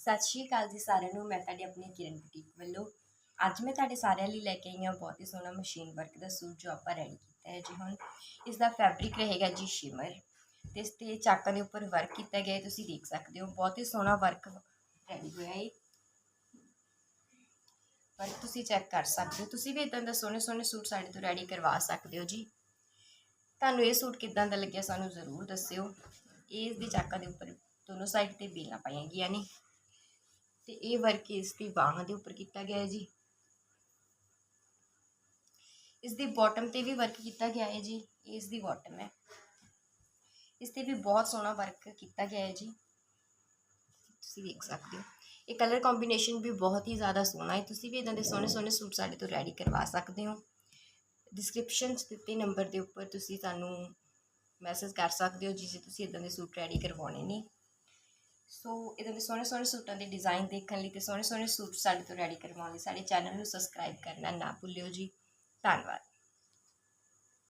ਸਤਿ ਸ਼੍ਰੀ ਅਕਾਲ ਜੀ ਸਾਰਿਆਂ ਨੂੰ, ਮੈਂ ਤੁਹਾਡੀ ਆਪਣੀ ਕਿਰਨ ਬੁਟੀਕ ਵੱਲੋਂ। ਅੱਜ ਮੈਂ ਤੁਹਾਡੇ ਸਾਰਿਆਂ ਲਈ ਲੈ ਕੇ ਆਈ ਹਾਂ ਬਹੁਤ ਹੀ ਸੋਹਣਾ ਮਸ਼ੀਨ ਵਰਕ ਦਾ ਸੂਟ ਜੋ ਆਪਾਂ ਰੈਡੀ ਕੀਤਾ ਹੈ ਜੀ ਹੁਣ। ਇਸ ਦਾ ਫੈਬਰਿਕ ਰਹੇਗਾ ਜੀ ਸ਼ਿਮਰ ਤੇ ਇਸ ਤੇ ਚਾਕਾਂ ਦੇ ਉੱਪਰ ਵਰਕ ਕੀਤਾ ਗਿਆ ਹੈ, ਤੁਸੀਂ ਦੇਖ ਸਕਦੇ ਹੋ, ਬਹੁਤ ਹੀ ਸੋਹਣਾ ਵਰਕ ਰੈਡੀ ਹੋਇਆ ਹੈ। ਵਰਕ ਤੁਸੀਂ ਚੈੱਕ ਕਰ ਸਕਦੇ ਹੋ, ਤੁਸੀਂ ਵੀ ਇਦਾਂ ਦਾ ਸੋਹਣੇ ਸੋਹਣੇ ਸੂਟ ਸਾਡੇ ਤੋਂ ਰੈਡੀ ਕਰਵਾ ਸਕਦੇ ਹੋ ਜੀ। ਤੁਹਾਨੂੰ ਇਹ ਸੂਟ ਕਿਦਾਂ ਦਾ ਲੱਗਿਆ ਸਾਨੂੰ ਜ਼ਰੂਰ ਦੱਸਿਓ। ਇਸ ਦੀ ਚਾਕਾਂ ਦੇ ਉੱਪਰ ਦੋਨੋਂ ਸਾਈਡ ਤੇ ਬੀਲਾਂ ਪਾਈਆਂ ਗਈਆਂ ਨੇ। ਤੇ ਇਹ ਵਰਕ ਇਸ ਦੀ ਬਾਹਾਂ ਦੇ ਉੱਪਰ ਕੀਤਾ ਗਿਆ ਹੈ ਜੀ। ਇਸ ਦੀ ਬਾਟਮ ਤੇ ਵੀ ਵਰਕ ਕੀਤਾ ਗਿਆ ਹੈ ਜੀ। ਇਸ ਦੀ ਬਾਟਮ ਹੈ। ਇਸ ਤੇ ਵੀ ਬਹੁਤ ਸੋਹਣਾ ਵਰਕ ਕੀਤਾ ਗਿਆ ਹੈ ਜੀ। ਤੁਸੀਂ ਦੇਖ ਸਕਦੇ ਹੋ। ਇਹ ਕਲਰ ਕੰਬੀਨੇਸ਼ਨ ਵੀ ਬਹੁਤ ਹੀ ਜ਼ਿਆਦਾ ਸੋਹਣਾ ਹੈ। ਤੁਸੀਂ ਵੀ ਇਦਾਂ ਦੇ ਸੋਹਣੇ ਸੋਹਣੇ ਸੂਟ ਸਾਡੇ ਤੋਂ ਰੈਡੀ ਕਰਵਾ ਸਕਦੇ ਹੋ। ਡਿਸਕ੍ਰਿਪਸ਼ਨ 'ਚ ਦਿੱਤੇ ਨੰਬਰ ਦੇ ਉੱਪਰ ਤੁਸੀਂ ਸਾਨੂੰ ਮੈਸੇਜ ਕਰ ਸਕਦੇ ਹੋ ਜੀ, ਜੇ ਤੁਸੀਂ ਇਦਾਂ ਦੇ ਸੂਟ ਰੈਡੀ ਕਰਵਾਉਣੇ ਨੇ। ਸੋ ਇਹਦੇ ਦੇ ਸੋਹਣੇ ਸੋਹਣੇ ਸੂਟਾਂ ਦੇ ਡਿਜ਼ਾਈਨ ਦੇਖਣ ਲਈ ਤੇ ਸੋਹਣੇ ਸੋਹਣੇ ਸੂਟ ਸਾਡੇ ਤੋਂ ਰੈਡੀ ਕਰਵਾਉਣ ਲਈ ਸਾਡੇ ਚੈਨਲ ਨੂੰ ਸਬਸਕ੍ਰਾਈਬ ਕਰਨਾ ਨਾ ਭੁੱਲਿਓ ਜੀ। ਧੰਨਵਾਦ।